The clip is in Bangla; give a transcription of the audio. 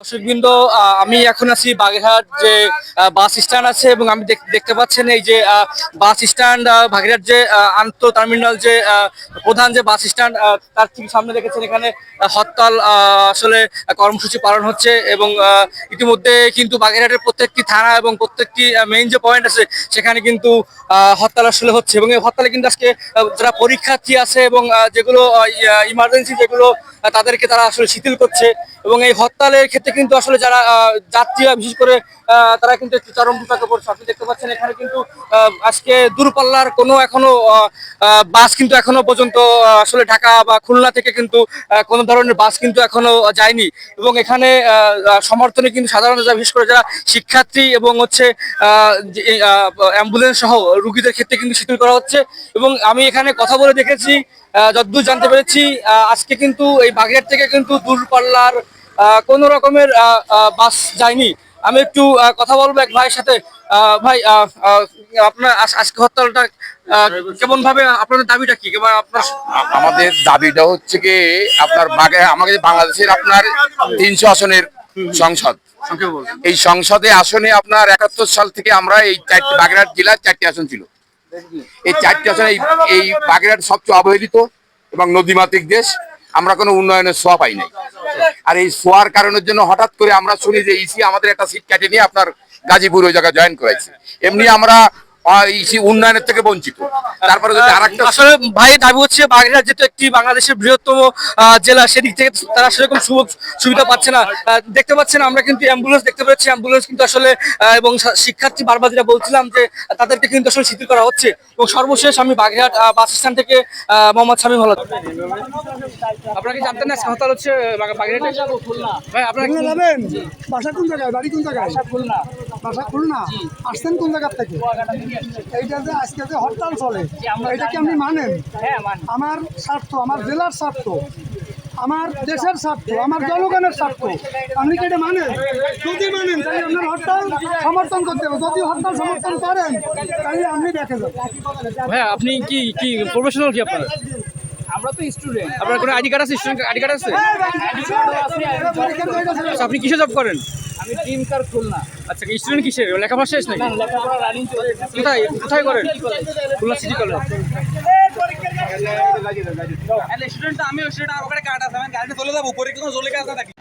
আমি এখন আছি বাগেরহাট যে বাস স্ট্যান্ড আছে এবং আমি দেখতে পাচ্ছেন এই যে বাস স্ট্যান্ড বাগেরহাট যে আন্তঃ টার্মিনাল যে প্রধান যে বাস স্ট্যান্ড তার ঠিক সামনে দেখেছেন এখানে হরতাল আসলে কর্মসূচি পালন হচ্ছে এবং ইতিমধ্যে কিন্তু বাগেরহাটের প্রত্যেকটি থানা এবং প্রত্যেকটি মেইন যে পয়েন্ট আছে, সেখানে কিন্তু হরতাল আসলে হচ্ছে এবং এই হরতালে কিন্তু আজকে যারা পরীক্ষার্থী আছে এবং যেগুলো ইমার্জেন্সি যেগুলো তাদেরকে তারা আসলে শিথিল করছে এবং এই হরতালের ক্ষেত্রে কিন্তু আসলে যারা যাত্রীরা, বিশেষ করে তারা কিন্তু একটু চরম বিপাকে পড়ছে। আপনি দেখতে পাচ্ছেন এখানে কিন্তু আজকে দূরপাল্লার কোনো এখনও বাস কিন্তু এখনও পর্যন্ত আসলে ঢাকা বা খুলনা থেকে কিন্তু কোনো ধরনের বাস কিন্তু এখনও যায়নি। এবং এখানে সমর্থনে কিন্তু সাধারণত বিশেষ করে যারা শিক্ষার্থী এবং হচ্ছে অ্যাম্বুলেন্স সহ রুগীদের ক্ষেত্রে কিন্তু শিথিল করা হচ্ছে। এবং আমি এখানে কথা বলে দেখেছি যতদূর জানতে পেরেছি আজকে কিন্তু এই বাগেরহাট থেকে কিন্তু দূরপাল্লার কোনো রকমের বাস যায়নি। আমি একটু কথা বলব এক ভাইয়ের সাথে। ভাই আপনার আজকে হরতালটা কেমন ভাবে আপনাদের দাবিটা কি? আপনার আমাদের দাবিটা হচ্ছে কি আপনার আমাদের বাংলাদেশের আপনার তিনশো আসনের সংসদ। এই সংসদে আসনে আপনার একাত্তর সাল থেকে আমরা এই চারটি বাগেরহাট জেলার চারটি আসন ছিল। এই চারটি আসনে এই এই বাগেরহাট সবচেয়ে অবহেলিত এবং নদীমাতৃক দেশ। আমরা কোনো উন্নয়নের সোয়া পাই নাই। আর এই শোয়ার কারণের জন্য হঠাৎ করে আমরা শুনি যে ইসি আমাদের একটা সিট কেটে নিয়ে আপনার গাজীপুর ওই জায়গায় জয়েন করাইছে। এমনি আমরা উন্নয়নের থেকে বঞ্চিত। তারপরে যদি আরেকটা আসলে ভাই দাবি হচ্ছে বাগেরহাট যেহেতু একটি বাংলাদেশের বৃহত্তম আহ, জেলা সেদিক থেকে তারা সেরকম সুযোগ সুবিধা পাচ্ছে না। দেখতে পাচ্ছেন আমরা কিন্তু অ্যাম্বুলেন্স দেখতে পাচ্ছি অ্যাম্বুলেন্স কিন্তু আসলে এবং শিক্ষার্থী বারবার যেটা বলছিলাম যে তাদেরকে কিন্তু আসলে শিথিল করা হচ্ছে। এবং সর্বশেষ আমি বাগেরহাট বাস স্ট্যান্ড থেকে আহ, মোহাম্মদ শামীম হল আপনারা কি জানতেন না হরতাল হচ্ছে বাগ- বাগেরহাটে? ভাই আপনারা খুলনা কি- যাবেন। বাসা কোন জায়গায়? বাড়ি কোন জায়গায়? খুলনা। বাসা খুলনা। আসছেন কোন জায়গা থেকে? এইটা যে আজকে যে হরতাল চলে এটা কি আপনি মানেন? আমার স্বার্থ আমার জেলার স্বার্থ আমার দেশের স্বার্থ আমার জনগণের স্বার্থ আপনি কি এটা মানেন? যদি মানেন তাহলে আপনার হরতাল সমর্থন করতে হবে। যদি হরতাল সমর্থন করেন তাহলে আপনি দেখে যাবেন। ভাই আপনি কি কি প্রফেশনাল কি আপনার? আমরা তো স্টুডেন্ট আপনার কোনো আইডি কার্ড আছে স্টুডেন্ট আইডি কার্ড আছে? আচ্ছা, আপনি কিসে জব করেন? আমি টিম কার খুলনা। আচ্ছা স্টুডেন্ট কিসে? লেখাপড়া শেষ নাকি? লেখাপড়া রানিং চলছে। কোথায়? কোথায় করেন? খুলনা সিটি কলেজ স্টুডেন্ট আমি স্টুডেন্ট আমার কার্ড আছে। আমি গাড়িতে চলে যাব পরীক্ষা চলে গেছে নাকি?